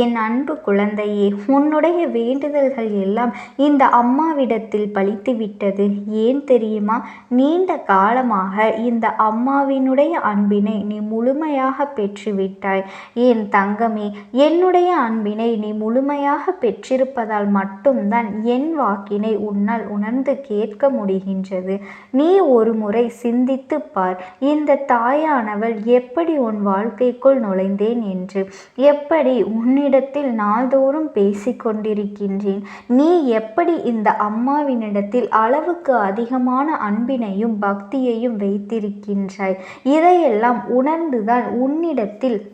என் அன்பு குழந்தையே உன்னுடைய வேண்டுதல்கள் எல்லாம் இந்த அம்மாவிடத்தில் பழித்துவிட்டது. ஏன் தெரியுமா? நீண்ட காலமாக இந்த அம்மாவினுடைய அன்பினை நீ முழுமையாக பெற்றுவிட்டாய். என் தங்கமே என்னுடைய அன்பினை நீ முழுமையாக பெற்றிருப்பதால் மட்டும்தான் என் வாக்கினை உன்னால் உணர்ந்து கேட்க கேட்க முடிகின்றது. நீ ஒரு முறை சிந்தித்து பார் இந்த தாயானவள் எப்படி உன் வாழ்க்கைக்குள் நுழைந்தேன் என்று. எப்படி உன்னிடத்தில் நாள்தோறும் பேசிக்கொண்டிருக்கின்றேன் நீ எப்படி இந்த அம்மாவினிடத்தில் அளவுக்கு அதிகமான அன்பினையும் பக்தியையும் வைத்திருக்கின்றாய்? இதையெல்லாம் உணர்ந்துதான் உன்னிடத்தில்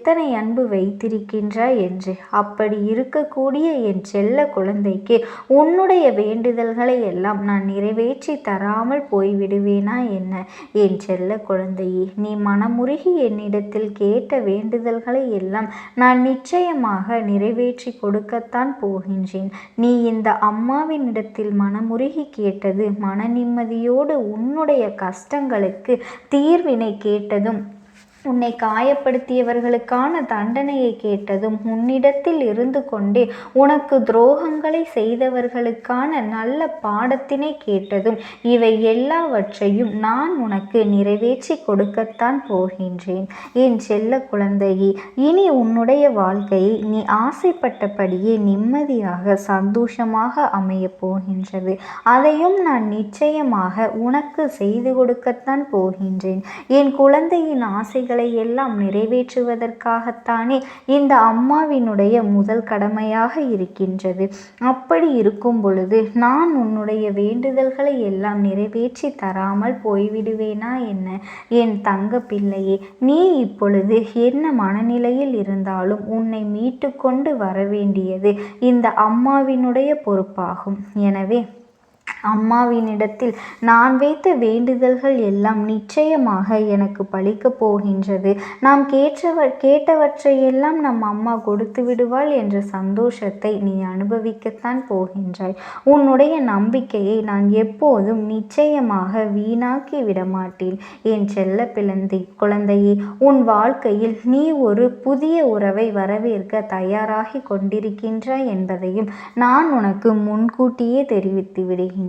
எத்தனை அன்பு வைத்திருக்கின்றாய் என்று. அப்படி இருக்கக்கூடிய என் செல்ல குழந்தைக்கு உன்னுடைய வேண்டுதல்களை எல்லாம் நான் நிறைவேற்றி தராமல் போய்விடுவேனா என்ன? என் செல்ல குழந்தையே நீ மனமுருகி என்னிடத்தில் கேட்ட வேண்டுதல்களை எல்லாம் நான் நிச்சயமாக நிறைவேற்றி கொடுக்கத்தான் போகின்றேன். நீ இந்த அம்மாவினிடத்தில் மனமுருகி கேட்டது மன நிம்மதியோடு உன்னுடைய கஷ்டங்களுக்கு தீர்வினை கேட்டதும் உன்னை காயப்படுத்தியவர்களுக்கான தண்டனையை கேட்டதும் உன்னிடத்தில் இருந்து கொண்டே உனக்கு துரோகங்களை செய்தவர்களுக்கான நல்ல பாடத்தினை கேட்டதும் இவை எல்லாவற்றையும் நான் உனக்கு நிறைவேற்றி கொடுக்கத்தான் போகின்றேன். என் செல்ல குழந்தையே இனி உன்னுடைய வாழ்க்கையை நீ ஆசைப்பட்டபடியே நிம்மதியாக சந்தோஷமாக அமையப் போகின்றது. அதையும் நான் நிச்சயமாக உனக்கு செய்து கொடுக்கத்தான் போகின்றேன். என் குழந்தையின் ஆசை ஆசைகளை எல்லாம் நிறைவேற்றுவதற்காகத்தானே இந்த அம்மாவினுடைய முதல் கடமையாக இருக்கின்றது. அப்படி இருக்கும் பொழுது நான் உன்னுடைய வேண்டுதல்களை எல்லாம் நிறைவேற்றி தராமல் போய்விடுவேனா என்ன? என் தங்க பிள்ளையே நீ இப்பொழுது என்ன மனநிலையில் இருந்தாலும் உன்னை மீட்டு கொண்டு வர வேண்டியது இந்த அம்மாவினுடைய பொறுப்பாகும். எனவே அம்மாவினிடத்தில் நான் வைத்த வேண்டுதல்கள் எல்லாம் நிச்சயமாக எனக்கு பழிக்கப் போகின்றது. நாம் கேட்டவ கேட்டவற்றையெல்லாம் நம் அம்மா கொடுத்து விடுவாள் என்ற சந்தோஷத்தை நீ அனுபவிக்கத்தான் போகின்றாய். உன்னுடைய நம்பிக்கையை நான் எப்போதும் நிச்சயமாக வீணாக்கி விடமாட்டேன். என் செல்ல பிழந்தை குழந்தையே உன் வாழ்க்கையில் நீ ஒரு புதிய உறவை வரவேற்க தயாராகி கொண்டிருக்கின்றாய் என்பதையும் நான் உனக்கு முன்கூட்டியே தெரிவித்து விடுகின்றேன்.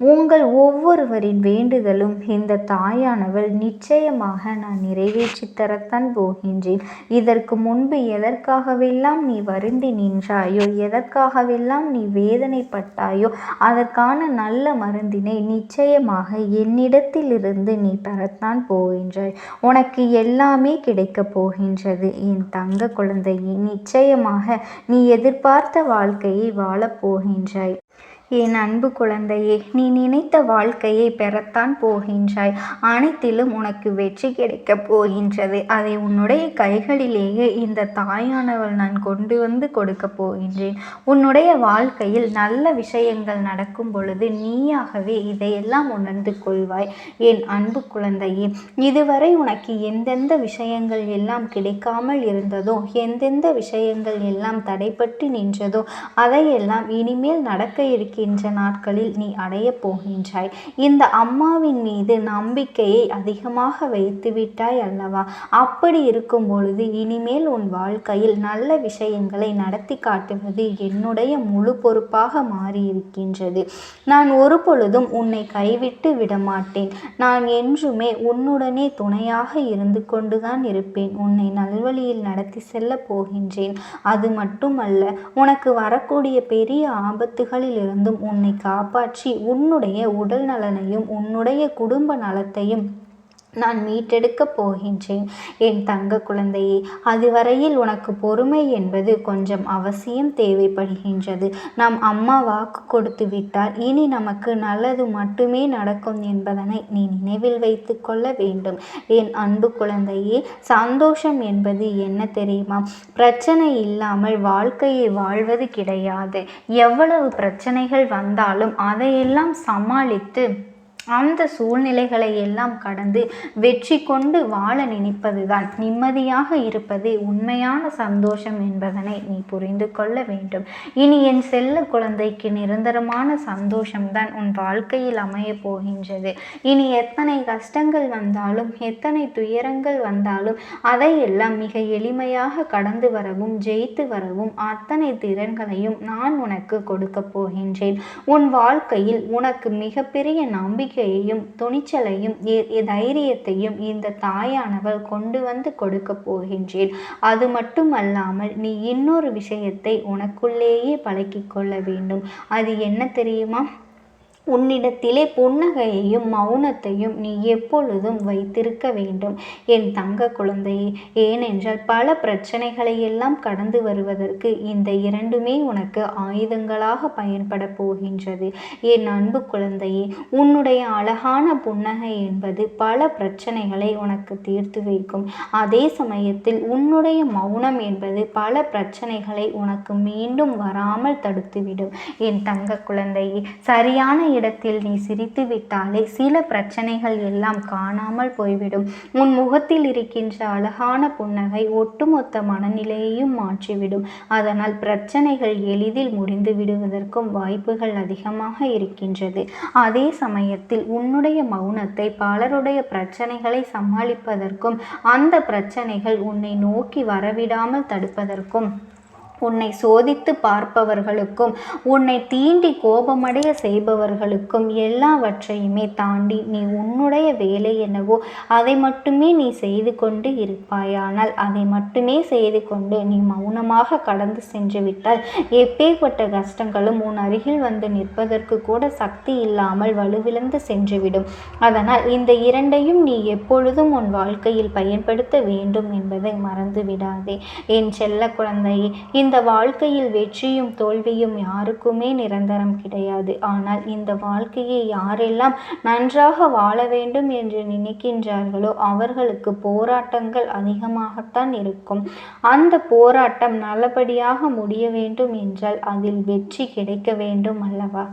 உங்கள் ஒவ்வொருவரின் வேண்டுதலும் இந்த தாயானவள் நிச்சயமாக நான் நிறைவேற்றி தரத்தான் போகின்றேன். இதற்கு முன்பு எதற்காகவெல்லாம் நீ வருந்தி நின்றாயோ எதற்காகவெல்லாம் நீ வேதனைப்பட்டாயோ அதற்கான நல்ல மருந்தினை நிச்சயமாக என்னிடத்திலிருந்து நீ பெறத்தான் போகின்றாய். உனக்கு எல்லாமே கிடைக்கப் போகின்றது. என் தங்க குழந்தையே நிச்சயமாக நீ எதிர்பார்த்த வாழ்க்கையை வாழப் போகின்றாய். என் அன்பு குழந்தையே நீ நினைத்த வாழ்க்கையை பெறத்தான் போகின்றாய். அனைத்திலும் உனக்கு வெற்றி கிடைக்கப் போகின்றது. அதை உன்னுடைய கைகளிலேயே இந்த தாயானவள் நான் கொண்டு வந்து கொடுக்க போகின்றேன். உன்னுடைய வாழ்க்கையில் நல்ல விஷயங்கள் நடக்கும் பொழுது நீயாகவே இதையெல்லாம் உணர்ந்து கொள்வாய். என் அன்பு குழந்தையே இதுவரை உனக்கு எந்தெந்த விஷயங்கள் எல்லாம் கிடைக்காமல் இருந்ததோ எந்தெந்த விஷயங்கள் எல்லாம் தடைப்பட்டு நின்றதோ அதையெல்லாம் இனிமேல் நடக்க இருக்க இருக்கின்ற நாட்களில் நீ அடையப் போகின்றாய். இந்த அம்மாவின் மீது நம்பிக்கையை அதிகமாக வைத்து விட்டாய் அல்லவா? அப்படி இருக்கும் பொழுது இனிமேல் உன் வாழ்க்கையில் நல்ல விஷயங்களை நடத்தி காட்டுவது என்னுடைய முழு பொறுப்பாக மாறியிருக்கின்றது. நான் ஒரு பொழுதும் உன்னை கைவிட்டு விடமாட்டேன். நான் என்றுமே உன்னுடனே துணையாக இருந்து கொண்டுதான் இருப்பேன். உன்னை நல்வழியில் நடத்தி செல்ல போகின்றேன். அது மட்டுமல்ல உனக்கு வரக்கூடிய பெரிய ஆபத்துகளில் இருந்து இருந்தும் உன்னை காப்பாற்றி உன்னுடைய உடல் நலனையும் உன்னுடைய குடும்ப நலத்தையும் நான் மீட்டெடுக்கப் போகின்றேன். என் தங்க குழந்தையே அதுவரையில் உனக்கு பொறுமை என்பது கொஞ்சம் அவசியம் தேவைப்படுகின்றது. நாம் அம்மா வாக்கு கொடுத்து விட்டால் இனி நமக்கு நல்லது மட்டுமே நடக்கும் என்பதனை நீ நினைவில் வைத்து கொள்ள வேண்டும். என் அன்பு குழந்தையே சந்தோஷம் என்பது என்ன தெரியுமா? பிரச்சனை இல்லாமல் வாழ்க்கையை வாழ்வது கிடையாது. எவ்வளவு பிரச்சனைகள் வந்தாலும் அதையெல்லாம் சமாளித்து அந்த சூழ்நிலைகளை எல்லாம் கடந்து வெற்றி கொண்டு வாழ நினைப்பதுதான். நிம்மதியாக இருப்பதே உண்மையான சந்தோஷம் என்பதனை நீ புரிந்து கொள்ள வேண்டும். இனி என் செல்ல குழந்தைக்கு நிரந்தரமான சந்தோஷம்தான் உன் வாழ்க்கையில் அமைய போகின்றது. இனி எத்தனை கஷ்டங்கள் வந்தாலும் எத்தனை துயரங்கள் வந்தாலும் அதையெல்லாம் மிக எளிமையாக கடந்து வரவும் ஜெயித்து வரவும் அத்தனை திறன்களையும் நான் உனக்கு கொடுக்க போகின்றேன். உன் வாழ்க்கையில் உனக்கு மிகப்பெரிய நம்பிக்கை நம்பிக்கையையும் துணிச்சலையும் தைரியத்தையும் இந்த தாயானவள் கொண்டு வந்து கொடுக்க போகின்றேன். அது மட்டுமல்லாமல் நீ இன்னொரு விஷயத்தை உனக்குள்ளேயே பழக்கிக் கொள்ள வேண்டும். அது என்ன தெரியுமா? உன்னிடத்திலே புன்னகையையும் மௌனத்தையும் நீ எப்பொழுதும் வைத்திருக்க வேண்டும். என் தங்க குழந்தையே ஏனென்றால் பல பிரச்சனைகளை எல்லாம் கடந்து வருவதற்கு இந்த இரண்டுமே உனக்கு ஆயுதங்களாக பயன்பட போகின்றது. என் அன்பு குழந்தையே உன்னுடைய அழகான புன்னகை என்பது பல பிரச்சனைகளை உனக்கு தீர்த்து வைக்கும். அதே சமயத்தில் உன்னுடைய மௌனம் என்பது பல பிரச்சனைகளை உனக்கு மீண்டும் வராமல் தடுத்துவிடும். என் தங்க குழந்தையே சரியான இடத்தில் நீ சிரித்து விட்டாலே சில பிரச்சனைகள் எல்லாம் காணாமல் போய்விடும். உன் முகத்தில் இருக்கின்ற அழகான புன்னகை ஒட்டுமொத்த மனநிலையையும் மாற்றிவிடும். அதனால் பிரச்சனைகள் எளிதில் முடிந்து விடுவதற்கும் வாய்ப்புகள் அதிகமாக இருக்கின்றது. அதே சமயத்தில் உன்னுடைய மௌனத்தை பலருடைய பிரச்சனைகளை சமாளிப்பதற்கும் அந்த பிரச்சனைகள் உன்னை நோக்கி வரவிடாமல் தடுப்பதற்கும் உன்னை சோதித்து பார்ப்பவர்களுக்கும் உன்னை தீண்டி கோபமடைய செய்பவர்களுக்கும் எல்லாவற்றையுமே தாண்டி நீ உன்னுடைய வேலை என்னவோ அதை மட்டுமே நீ செய்து கொண்டு இருப்பாயானால் அதை மட்டுமே செய்து கொண்டு நீ மௌனமாக கடந்து சென்று விட்டால் எப்பேற்பட்ட கஷ்டங்களும் உன் அருகில் வந்து நிற்பதற்கு கூட சக்தி இல்லாமல் வலுவிழந்து சென்றுவிடும். அதனால் இந்த இரண்டையும் நீ எப்பொழுதும் உன் வாழ்க்கையில் பயன்படுத்த வேண்டும் என்பதை மறந்து விடாதே என் செல்ல குழந்தையே இந்த வாழ்க்கையில் வெற்றியும் தோல்வியும் யாருக்குமே நிரந்தரம் கிடையாது. ஆனால் இந்த வாழ்க்கையை யாரெல்லாம் நன்றாக வாழ வேண்டும் என்று நினைக்கின்றார்களோ அவர்களுக்கு போராட்டங்கள் அதிகமாகத்தான் இருக்கும். அந்த போராட்டம் நல்லபடியாக முடிய வேண்டும் என்றால் அதில் வெற்றி கிடைக்க வேண்டும் அல்லவா?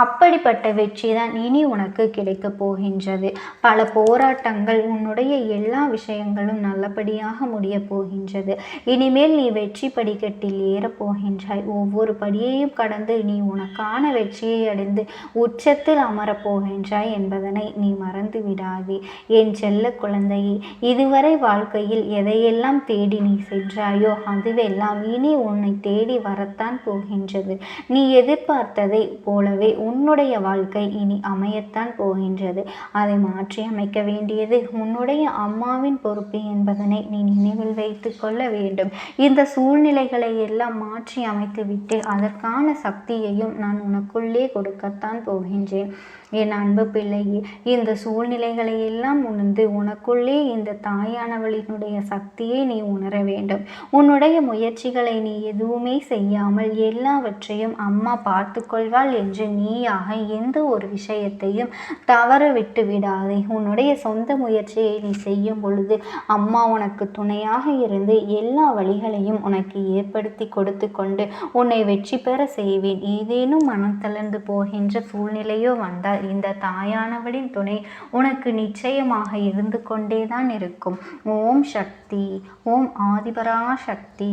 அப்படிப்பட்ட வெற்றி தான் இனி உனக்கு கிடைக்கப் போகின்றது. பல போராட்டங்கள் உன்னுடைய எல்லா விஷயங்களும் நல்லபடியாக முடியப் போகின்றது. இனிமேல் நீ வெற்றி படிக்கட்டில் ஏறப் போகின்றாய். ஒவ்வொரு படியையும் கடந்து நீ உனக்கான வெற்றியை அடைந்து உச்சத்தில் அமரப் போகின்றாய் என்பதனை நீ மறந்து விடாதே. என் செல்ல குழந்தையே இதுவரை வாழ்க்கையில் எதையெல்லாம் தேடி நீ சென்றாயோ அதுவெல்லாம் இனி உன்னை தேடி வரத்தான் போகின்றது. நீ எதிர்பார்த்ததை போலவே உன்னுடைய வாழ்க்கை இனி அமையத்தான் போகின்றது. அதை மாற்றி அமைக்க வேண்டியது உன்னுடைய அம்மாவின் பொறுப்பு என்பதனை நீ நினைவில் வைத்து கொள்ள வேண்டும். இந்த சூழ்நிலைகளை எல்லாம் மாற்றி அமைத்துவிட்டு அதற்கான சக்தியையும் நான் உனக்குள்ளே கொடுக்கத்தான் போகின்றேன். என் அன்பு பிள்ளையே இந்த சூழ்நிலைகளை எல்லாம் உணர்ந்து உனக்குள்ளே இந்த தாயானவளினுடைய சக்தியை நீ உணர வேண்டும். உன்னுடைய முயற்சிகளை நீ எதுவுமே செய்யாமல் எல்லாவற்றையும் அம்மா பார்த்து கொள்வாள் என்று நீயாக எந்த ஒரு விஷயத்தையும் தவற விட்டு விடாதே. உன்னுடைய சொந்த முயற்சியை நீ செய்யும் பொழுது அம்மா உனக்கு துணையாக இருந்து எல்லா வழிகளையும் உனக்கு ஏற்படுத்தி கொடுத்து கொண்டு உன்னை வெற்றி பெற செய்வேன். ஏதேனும் மனம் தளர்ந்து போகின்ற சூழ்நிலையோ வந்தால் இந்த தாயானவளின் துணை உனக்கு நிச்சயமாக இருந்து கொண்டேதான் இருக்கும். ஓம் சக்தி ஓம் ஆதிபரா சக்தி